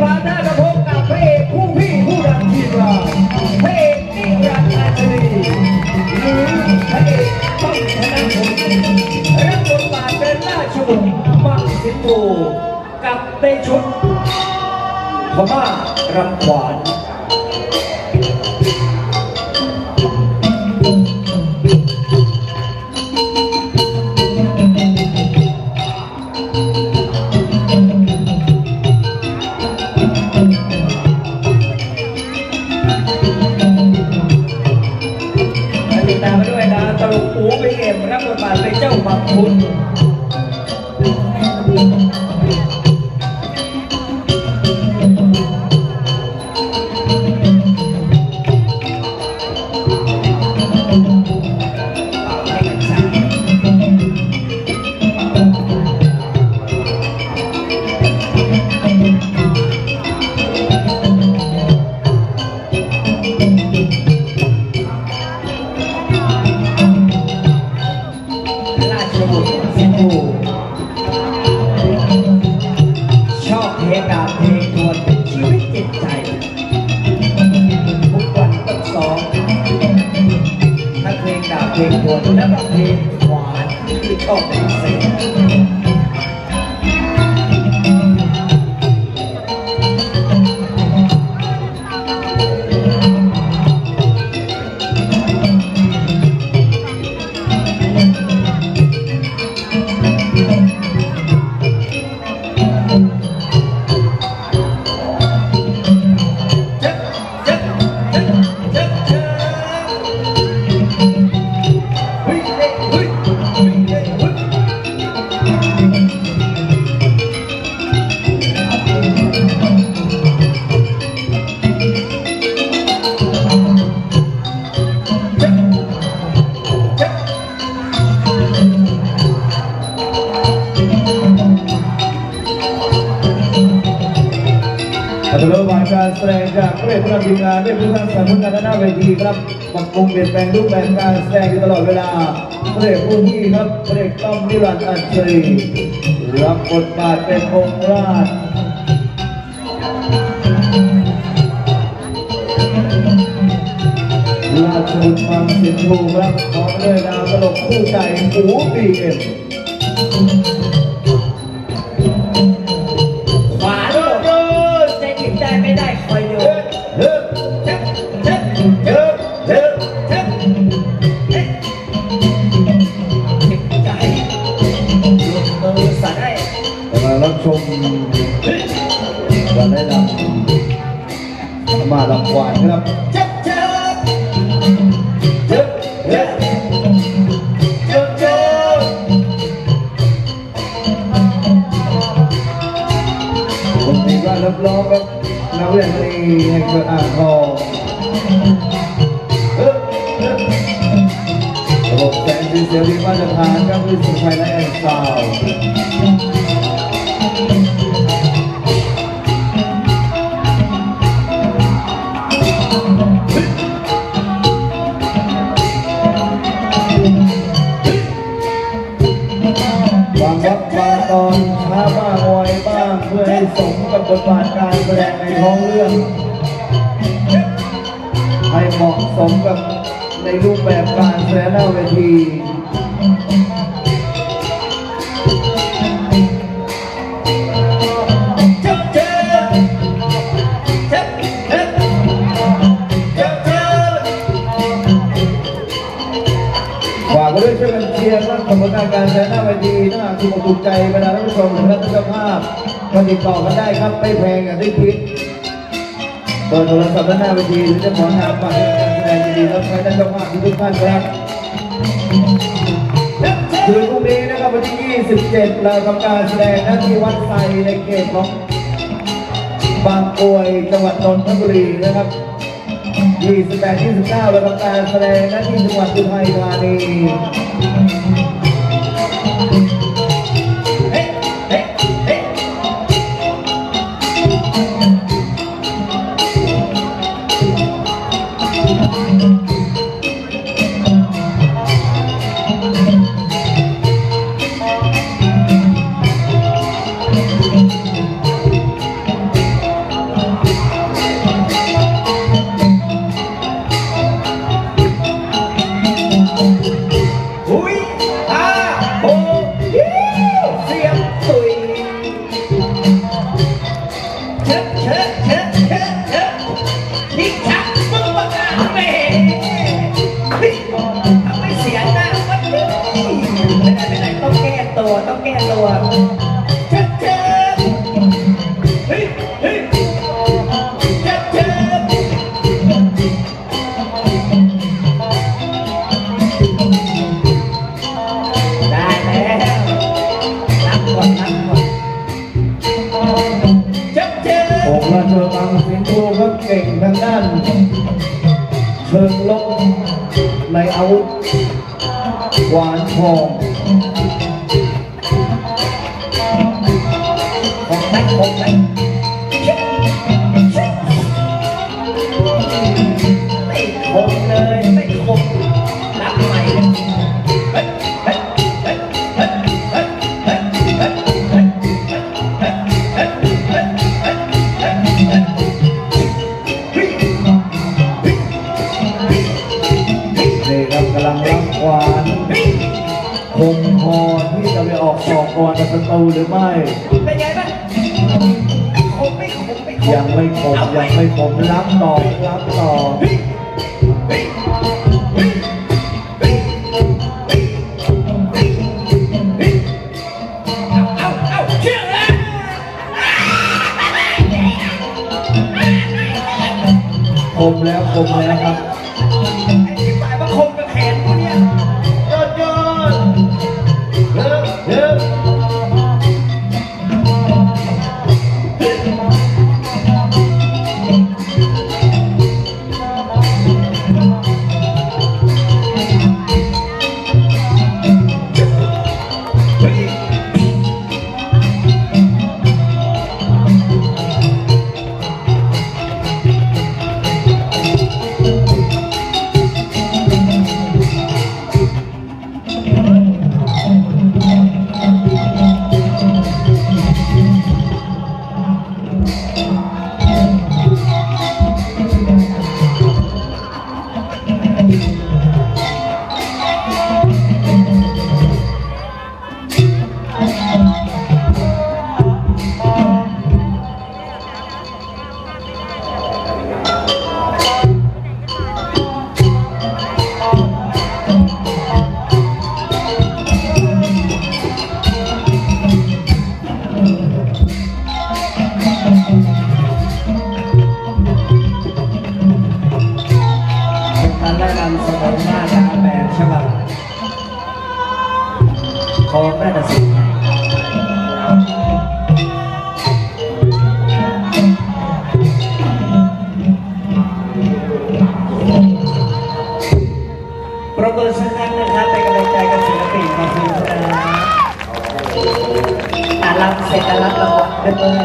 ความน่ากระพบกับพระเอกผู้พี่ผู้นำทีมเราพระเอกนิรันดร์อาชรีหรือพระเอกต้องชนะผลรับบทบาทเป็นราชบุตรมังสิงโตกับในชุดพม่ารำขวาน เพลงดาบเพลงทวนและก็เพลงหวานที่ชอบเป็นสิ่ง จากผู้เอกผู้นำทีมงานได้ผู้สร้างสรรค์ผลงานาหน้าเวทีครับปรับปรุงเปลี่ยนแปลงรูปแบบการแสดงอยู่ตลอดเวลาผู้เอกผู้ที่ครับผู้เอกต้อมนิรันดร์อัญชลีรับบทบาทเป็นองค์ราชราชบุตรมังสินทูครับพร้อมด้วยดาวตลกคู่ใจหูบีเอ็ม มารับชมการแนะนำมาลำควานครับจ๊ะจ๊ะเฮ้ยเฮ้ยจ๊ะจ๊ะคนนี้ก็รับรองครับนักเรียนตีแห่งเกิดอ่างทองระบบแสงสีเสียงดีมาตรฐานครับคือสุภายและแอนซาว บ้างไวบ้างเพื่อให้สมกับบทบาทการแสดงในท้องเรื่อง ให้เหมาะสมกับในรูปแบบการแสดงหน้าเวที ติดต่อกันได้ครับไม่แพงอย่างที่คิดเบอร์โทรศัพท์ด้านหน้าเวทีหรือจะขอนามฝากการแสดงดีรับใช้ท่านเจ้าภาพทุกท่านครับคืนพรุ่งนี้นะครับวันที่ 27 เราทำการแสดงหน้าที่วัดไซในเขตของบางกรวยจังหวัดนนทบุรีนะครับ 28 29เราทำการแสดงหน้าที่จังหวัดอุทัยธานี ก่งทางด้านเชิงลบในอาวุธหวานทอง คมพอที่จะไปออกสอกกรกับศัตรูหรือไม่ เป็นไงบ้าง ยังไม่ผมยังไม่ผมรับต่อรับต่อคมแล้วคมแล้วครับ ของแม่ตะสินประเมินสักครั้งนะครับเป็นกำลังใจกับศิลปินขอบคุณครับอะรับเสร็จแล้วรับรางวัลกัน